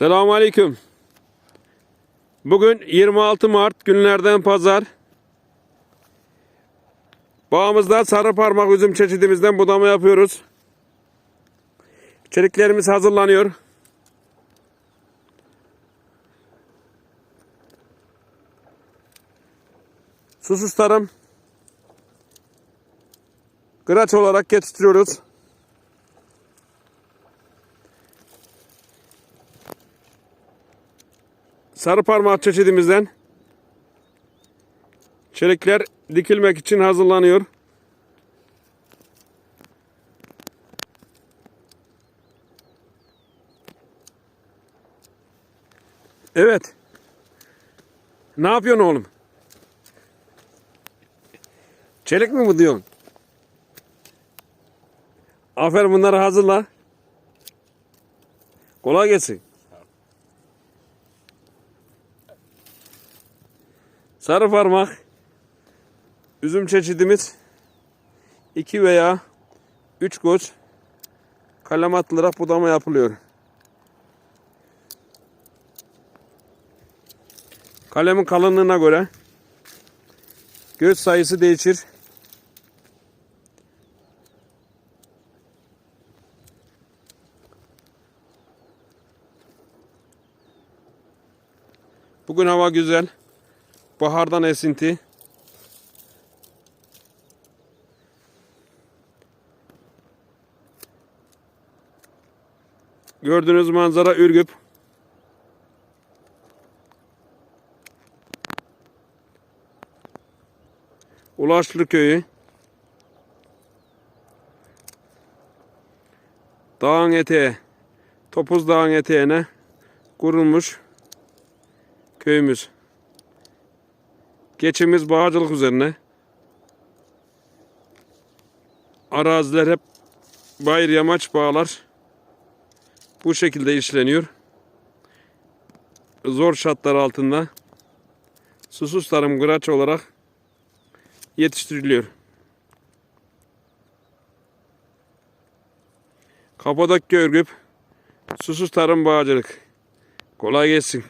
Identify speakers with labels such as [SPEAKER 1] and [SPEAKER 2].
[SPEAKER 1] Selamun Aleyküm. Bugün 26 Mart günlerden pazar. Bağımızda sarı parmak üzüm çeşidimizden budama yapıyoruz. Çeliklerimiz hazırlanıyor. Susuz tarım. Kıraç olarak yetiştiriyoruz. Sarı parmak çeşidimizden çelikler dikilmek için hazırlanıyor. Evet. Ne yapıyorsun oğlum? Çelik mi bu diyorsun? Aferin bunları hazırla. Kolay gelsin. Sarı parmak üzüm çeşidimiz 2 veya 3 koç kalem atılarak budama yapılıyor. Kalemin kalınlığına göre göz sayısı değişir. Bugün hava güzel. Bahardan esinti. Gördüğünüz manzara Ürgüp. Ulaşlı köyü. Dağın eteği. Topuz Dağın eteğine kurulmuş köyümüz. Geçimiz bağcılık üzerine. Araziler hep bayır yamaç bağlar. Bu şekilde işleniyor. Zor şartlar altında susuz tarım kıraç olarak yetiştiriliyor. Kapadokya Ürgüp Susuz Tarım Bağcılık. Kolay gelsin.